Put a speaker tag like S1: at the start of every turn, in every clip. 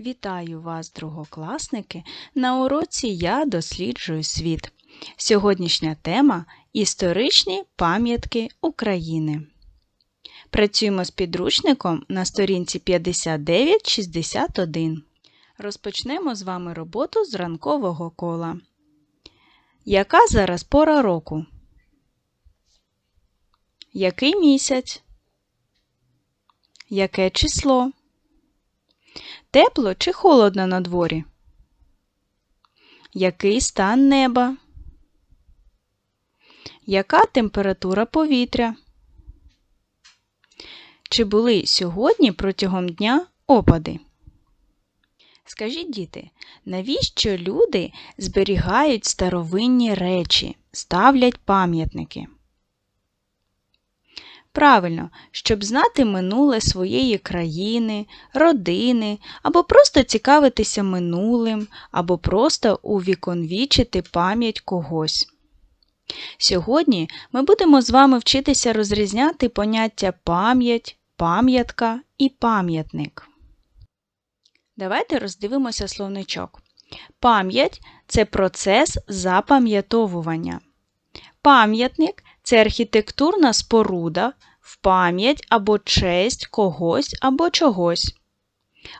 S1: Вітаю вас, другокласники! На уроці Я досліджую світ. Сьогоднішня тема Історичні пам'ятки України. Працюємо з підручником на сторінці 5961. Розпочнемо з вами роботу з ранкового кола. Яка зараз пора року? Який місяць? Яке число? Тепло чи холодно на дворі? Який стан неба? Яка температура повітря? Чи були сьогодні протягом дня опади? Скажіть, діти, навіщо люди зберігають старовинні речі, ставлять пам'ятники? Правильно, щоб знати минуле своєї країни, родини, або просто цікавитися минулим, або просто увіконвічити пам'ять когось. Сьогодні ми будемо з вами вчитися розрізняти поняття пам'ять, пам'ятка і пам'ятник. Давайте роздивимося словничок. Пам'ять це процес запам'ятовування. Пам'ятник це архітектурна споруда в пам'ять або честь когось або чогось.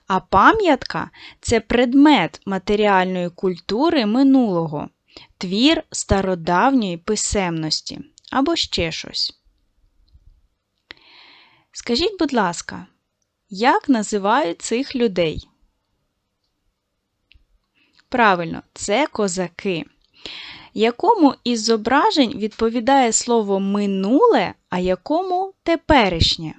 S1: А пам'ятка це предмет матеріальної культури минулого, твір стародавньої писемності або ще щось. Скажіть, будь ласка, як називають цих людей? Правильно, це козаки якому із зображень відповідає слово минуле, а якому теперішнє?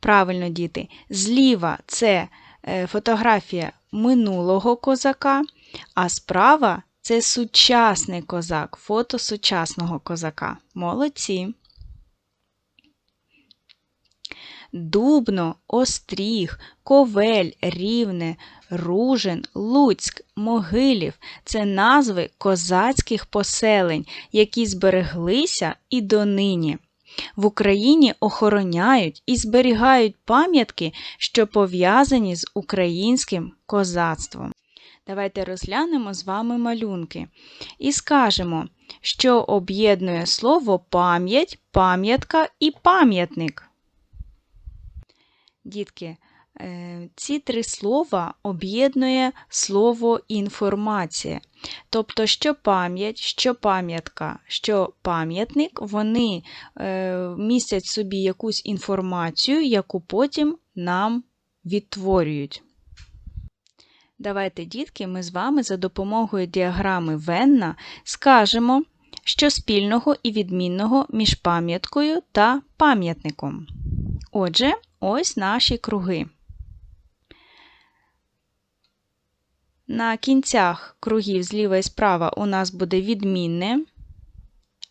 S1: Правильно, діти, зліва це е, фотографія минулого козака, а справа це сучасний козак, фото сучасного козака. Молодці. Дубно, Остріг, Ковель, Рівне, Ружин, Луцьк, Могилів це назви козацьких поселень, які збереглися і донині. В Україні охороняють і зберігають пам'ятки, що пов'язані з українським козацтвом. Давайте розглянемо з вами малюнки і скажемо, що об'єднує слово пам'ять, пам'ятка і пам'ятник. Дітки, е, ці три слова об'єднує слово інформація. Тобто, що пам'ять, що пам'ятка, що пам'ятник, вони е, містять собі якусь інформацію, яку потім нам відтворюють. Давайте, дітки, ми з вами за допомогою діаграми Венна скажемо, що спільного і відмінного між пам'яткою та пам'ятником. Отже, ось наші круги. На кінцях кругів зліва і справа у нас буде відмінне.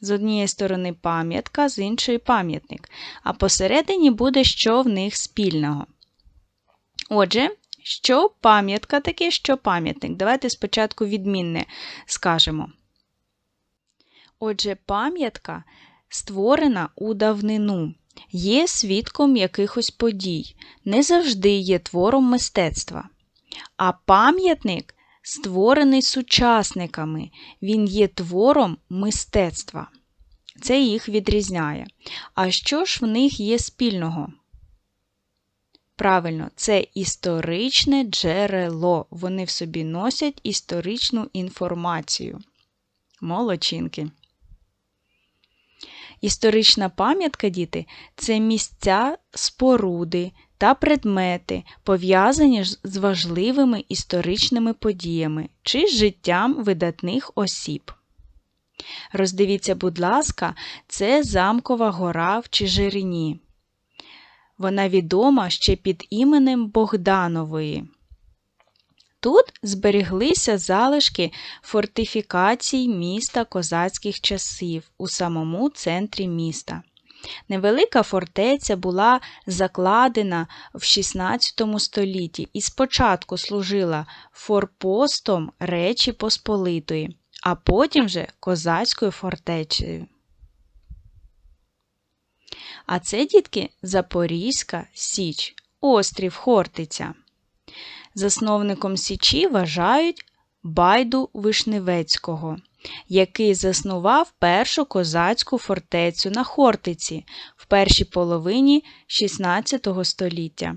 S1: З однієї сторони пам'ятка, з іншої пам'ятник. А посередині буде що в них спільного. Отже, що пам'ятка таке, що пам'ятник. Давайте спочатку відмінне скажемо. Отже, пам'ятка створена у давнину є свідком якихось подій, не завжди є твором мистецтва. А пам'ятник створений сучасниками, він є твором мистецтва. Це їх відрізняє. А що ж в них є спільного? Правильно, це історичне джерело. Вони в собі носять історичну інформацію. Молодчинки. Історична пам'ятка, діти це місця, споруди та предмети, пов'язані з важливими історичними подіями чи життям видатних осіб. Роздивіться, будь ласка, це замкова гора в Чижирині. Вона відома ще під іменем Богданової. Тут зберіглися залишки фортифікацій міста козацьких часів у самому центрі міста. Невелика фортеця була закладена в XVI столітті і спочатку служила форпостом Речі Посполитої, а потім вже козацькою фортецею. А це, дітки, Запорізька Січ. острів Хортиця. Засновником Січі вважають Байду Вишневецького, який заснував першу козацьку фортецю на Хортиці в першій половині XVI століття.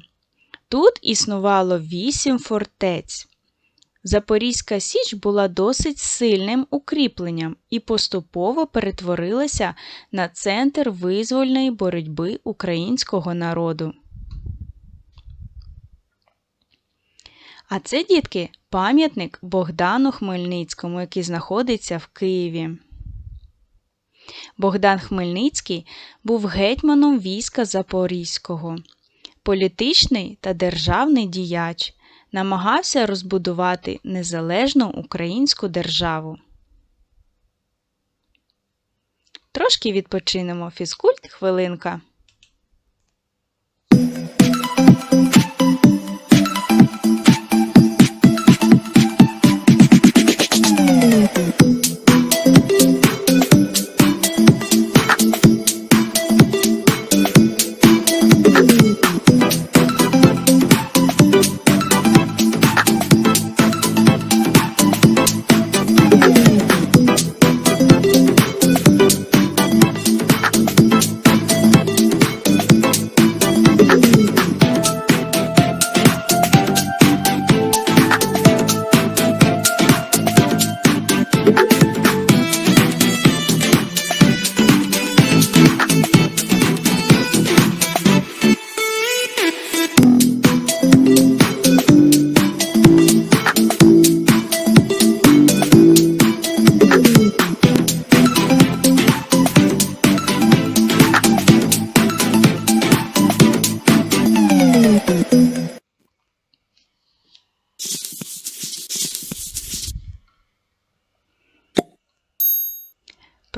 S1: Тут існувало вісім фортець. Запорізька Січ була досить сильним укріпленням і поступово перетворилася на центр визвольної боротьби українського народу. А це, дітки, пам'ятник Богдану Хмельницькому, який знаходиться в Києві. Богдан Хмельницький був гетьманом війська Запорізького, політичний та державний діяч, намагався розбудувати незалежну українську державу. Трошки відпочинемо фізкульт хвилинка.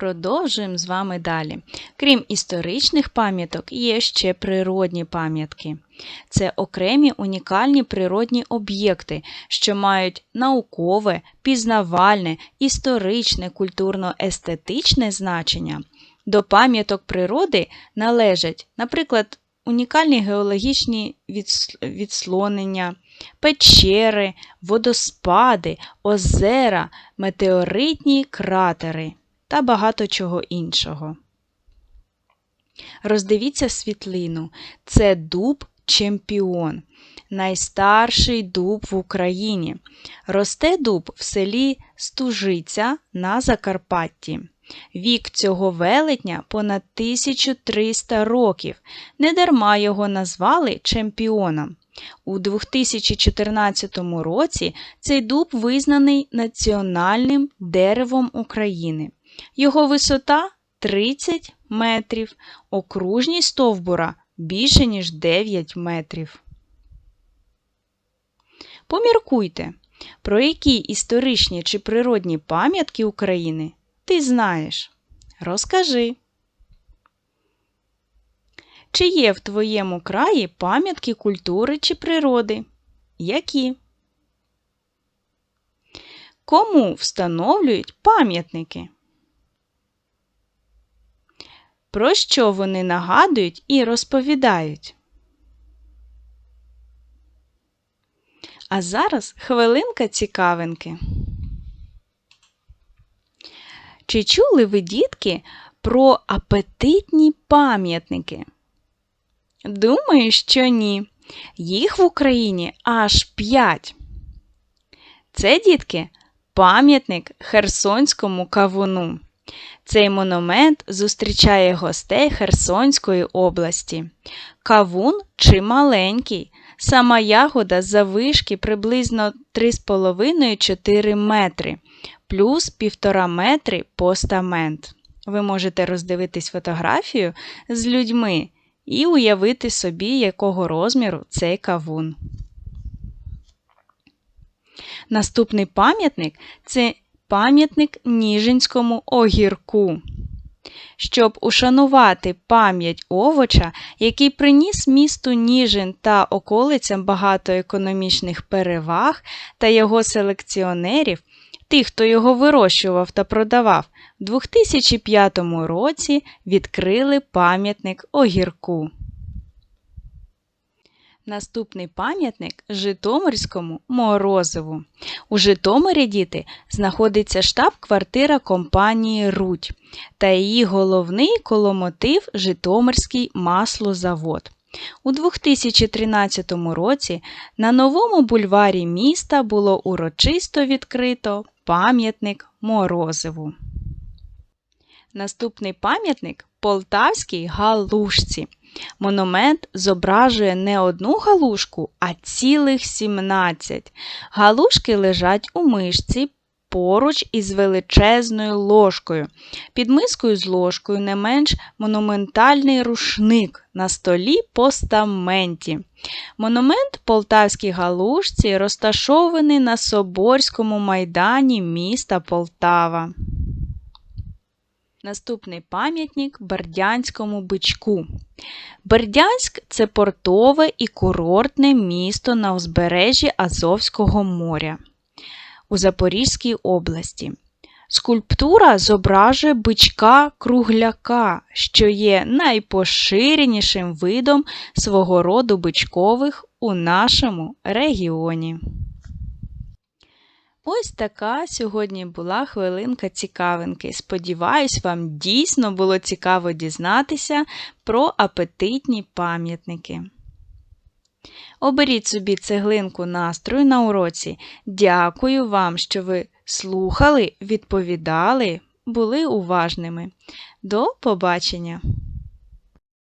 S1: Продовжуємо з вами далі. Крім історичних пам'яток, є ще природні пам'ятки. Це окремі унікальні природні об'єкти, що мають наукове, пізнавальне, історичне, культурно-естетичне значення. До пам'яток природи належать, наприклад, унікальні геологічні відслонення, печери, водоспади, озера, метеоритні кратери та багато чого іншого. Роздивіться світлину. Це дуб чемпіон, найстарший дуб в Україні. Росте дуб в селі Стужиця на Закарпатті. Вік цього велетня понад 1300 років. Недарма його назвали чемпіоном. У 2014 році цей дуб визнаний національним деревом України. Його висота 30 метрів, окружність стовбура більше, ніж 9 метрів. Поміркуйте, про які історичні чи природні пам'ятки України ти знаєш. Розкажи. Чи є в твоєму краї пам'ятки культури чи природи? Які? Кому встановлюють пам'ятники? Про що вони нагадують і розповідають? А зараз хвилинка цікавинки. Чи чули ви, дітки, про апетитні пам'ятники? Думаю, що ні. Їх в Україні аж п'ять. Це, дітки, пам'ятник Херсонському кавуну. Цей монумент зустрічає гостей Херсонської області. Кавун чималенький. Сама ягода завишки приблизно 3,5-4 метри, плюс 1,5 метри постамент. Ви можете роздивитись фотографію з людьми і уявити собі, якого розміру цей кавун. Наступний пам'ятник це пам'ятник Ніжинському огірку. Щоб ушанувати пам'ять овоча, який приніс місту Ніжин та околицям багато економічних переваг та його селекціонерів, тих, хто його вирощував та продавав, в 2005 році відкрили пам'ятник огірку. Наступний пам'ятник Житомирському Морозову. У Житомирі діти знаходиться штаб-квартира компанії Рудь та її головний коломотив Житомирський маслозавод. У 2013 році на новому бульварі міста було урочисто відкрито пам'ятник Морозову. Наступний пам'ятник Полтавській галушці. Монумент зображує не одну галушку, а цілих 17. Галушки лежать у мишці поруч із величезною ложкою. Під мискою з ложкою не менш монументальний рушник на столі постаменті. Монумент Полтавській галушці розташований на Соборському майдані міста Полтава. Наступний пам'ятник Бердянському бичку. Бердянськ це портове і курортне місто на узбережжі Азовського моря у Запорізькій області. Скульптура зображує бичка кругляка, що є найпоширенішим видом свого роду бичкових у нашому регіоні. Ось така сьогодні була хвилинка цікавинки. Сподіваюсь, вам дійсно було цікаво дізнатися про апетитні пам'ятники. Оберіть собі цеглинку настрою на уроці. Дякую вам, що ви слухали, відповідали, були уважними. До побачення!